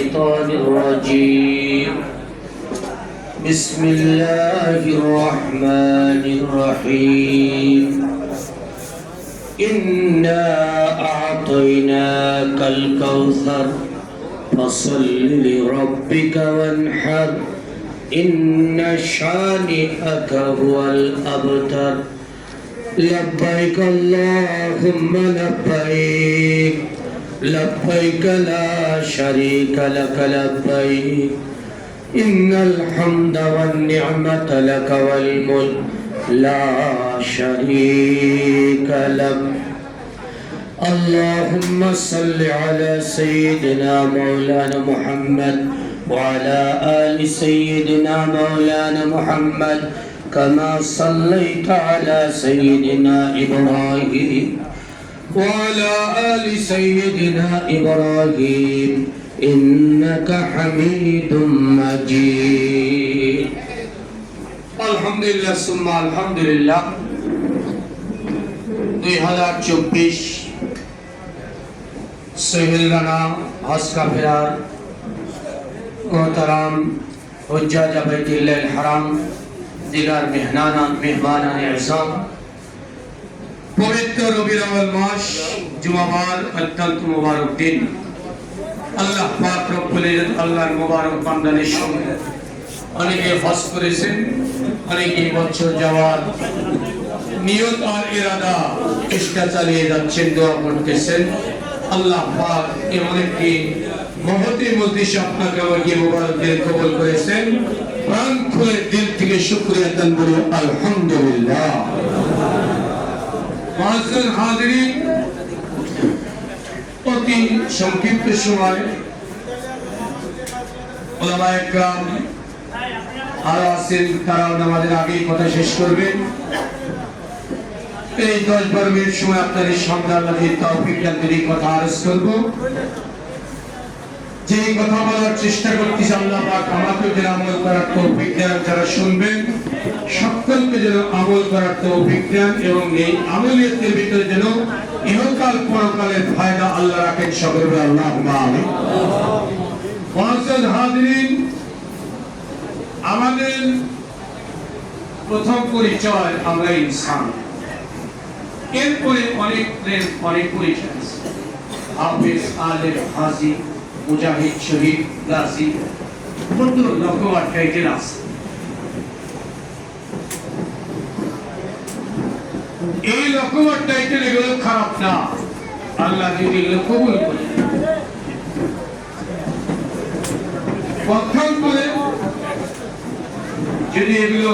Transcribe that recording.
الشيطان الرجيم. بسم الله الرحمن الرحيم. إنا أعطيناك الكوثر. فصل لربك وانحر. إن شانئك هو الأبتر. لبيك اللهم لبيك. لبيك لا شريك لك لبيك. إن الحمد والنعمة لك والملك لا شريك لك. اللهم صل على سيدنا مولانا محمد وعلى آل سيدنا مولانا محمد كما صليت على سيدنا إبراهيم. وعلى آل سيدنا إبراهيم إنك حميد مجيد الحمد لله ثم الحمد لله দুই হাজার চব্বিশ সোহেল রানা হজ কাফেরার মোহতারাম হজ্জাজ আবাইতুল্লাহ হারাম দিগার মেহনানা মেহমানান ইহসান পবিত্র আউয়াল মাস জুমাবার অত্যন্ত মুবারক দিন। আল্লাহ পাক রব্বুল আল্লাহর মুবারক বান্দাদের সঙ্গে অনেকে হজ করেছেন, অনেকে বছর যাওয়ার নিয়ত আর ইরাদা, চেষ্টা চালিয়ে যাচ্ছেন, দোয়া করতেছেন। আল্লাহ পাক এমন একটি মহতি মজলিস আপনাকে আমাকে মোবারক দিয়ে কবুল করেছেন। প্রাণ খুলে দিল থেকে শুক্রিয়া দান বলি আলহামদুলিল্লাহ। মহাজন হাজিরিন অতি সংক্ষিপ্ত সময়। কথা শেষ এই দশ বারো মিনিট সময় আপনাদের এই কথা করব। যে কথা বলার চেষ্টা করতেছি, আল্লাহ পাক আমাকে যারা শুনবেন যেন আমল করার তৌফিক দেন এবং এই আমলিয়তের ভিতরে যেন ইহকাল পরকালের ফায়দা আল্লাহ রাখেন সকলে আল্লাহ আমাদের প্রথম পরিচয় আমরা ইনসান। এরপরে অনেক অনেক পরিচয় আছে। আলেম হাজি, মুজাহিদ শহীদ, গাজী কত টাইটেল আছে। এই লক্ষ্যবার টাইটেল এগুলো খারাপ না আল্লাহ যদি এগুলো কবুল করে পক্ষান্তরে যদি এগুলো